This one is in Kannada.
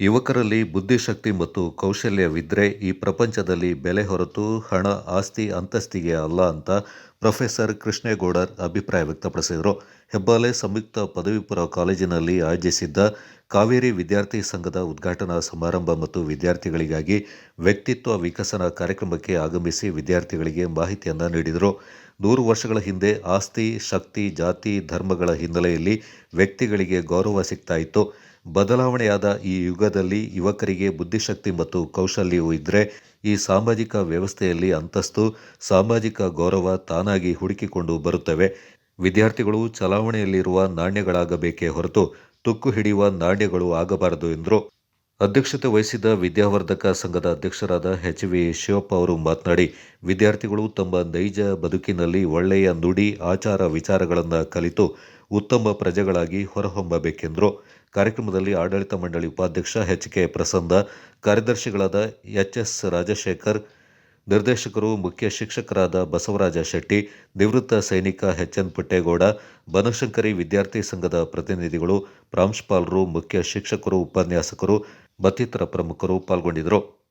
ಯುವಕರಲ್ಲಿ ಬುದ್ಧಿಶಕ್ತಿ ಮತ್ತು ಕೌಶಲ್ಯವಿದ್ರೆ ಈ ಪ್ರಪಂಚದಲ್ಲಿ ಬೆಲೆ ಹೊರತು ಹಣ, ಆಸ್ತಿ, ಅಂತಸ್ತಿಗೆ ಅಲ್ಲ ಅಂತ ಪ್ರೊಫೆಸರ್ ಕೃಷ್ಣೇಗೌಡರ್ ಅಭಿಪ್ರಾಯ ವ್ಯಕ್ತಪಡಿಸಿದರು. ಹೆಬ್ಬಾಲೆ ಸಂಯುಕ್ತ ಪದವಿ ಪೂರ್ವ ಕಾಲೇಜಿನಲ್ಲಿ ಆಯೋಜಿಸಿದ್ದ ಕಾವೇರಿ ವಿದ್ಯಾರ್ಥಿ ಸಂಘದ ಉದ್ಘಾಟನಾ ಸಮಾರಂಭ ಮತ್ತು ವಿದ್ಯಾರ್ಥಿಗಳಿಗಾಗಿ ವ್ಯಕ್ತಿತ್ವ ವಿಕಸನ ಕಾರ್ಯಕ್ರಮಕ್ಕೆ ಆಗಮಿಸಿ ವಿದ್ಯಾರ್ಥಿಗಳಿಗೆ ಮಾಹಿತಿಯನ್ನು ನೀಡಿದರು. ನೂರು ವರ್ಷಗಳ ಹಿಂದೆ ಆಸ್ತಿ, ಶಕ್ತಿ, ಜಾತಿ, ಧರ್ಮಗಳ ಹಿನ್ನೆಲೆಯಲ್ಲಿ ವ್ಯಕ್ತಿಗಳಿಗೆ ಗೌರವ ಸಿಗ್ತಾ ಇತ್ತು. ಬದಲಾವಣೆಯಾದ ಈ ಯುಗದಲ್ಲಿ ಯುವಕರಿಗೆ ಬುದ್ಧಿಶಕ್ತಿ ಮತ್ತು ಕೌಶಲ್ಯವು ಇದ್ದರೆ ಈ ಸಾಮಾಜಿಕ ವ್ಯವಸ್ಥೆಯಲ್ಲಿ ಅಂತಸ್ತು, ಸಾಮಾಜಿಕ ಗೌರವ ತಾನಾಗಿ ಹುಡುಕಿಕೊಂಡು ಬರುತ್ತವೆ. ವಿದ್ಯಾರ್ಥಿಗಳು ಚಲಾವಣೆಯಲ್ಲಿರುವ ನಾಣ್ಯಗಳಾಗಬೇಕೇ ಹೊರತು ತುಕ್ಕು ಹಿಡಿಯುವ ನಾಣ್ಯಗಳು ಆಗಬಾರದು ಎಂದರು. ಅಧ್ಯಕ್ಷತೆ ವಹಿಸಿದ್ದ ವಿದ್ಯಾವರ್ಧಕ ಸಂಘದ ಅಧ್ಯಕ್ಷರಾದ ಎಚ್ ವಿ ಶಿವಪ್ಪ ಅವರು ಮಾತನಾಡಿ, ವಿದ್ಯಾರ್ಥಿಗಳು ತಮ್ಮ ನೈಜ ಬದುಕಿನಲ್ಲಿ ಒಳ್ಳೆಯ ನುಡಿ, ಆಚಾರ ವಿಚಾರಗಳನ್ನು ಕಲಿತು ಉತ್ತಮ ಪ್ರಜೆಗಳಾಗಿ ಹೊರಹೊಮ್ಮಬೇಕೆಂದರು. ಕಾರ್ಯಕ್ರಮದಲ್ಲಿ ಆಡಳಿತ ಮಂಡಳಿ ಉಪಾಧ್ಯಕ್ಷ ಎಚ್ ಕೆ ಪ್ರಸನ್ನ, ಕಾರ್ಯದರ್ಶಿಗಳಾದ ಎಚ್ ಎಸ್ ರಾಜಶೇಖರ್, ನಿರ್ದೇಶಕರು, ಮುಖ್ಯ ಶಿಕ್ಷಕರಾದ ಬಸವರಾಜ ಶೆಟ್ಟಿ, ನಿವೃತ್ತ ಸೈನಿಕ ಎಚ್ ಎನ್ ಪುಟ್ಟೇಗೌಡ, ಬನಶಂಕರಿ ವಿದ್ಯಾರ್ಥಿ ಸಂಘದ ಪ್ರತಿನಿಧಿಗಳು, ಪ್ರಾಂಶುಪಾಲರು, ಮುಖ್ಯ ಶಿಕ್ಷಕರು, ಉಪನ್ಯಾಸಕರು ಮತ್ತಿತರ ಪ್ರಮುಖರು ಪಾಲ್ಗೊಂಡಿದ್ದರು.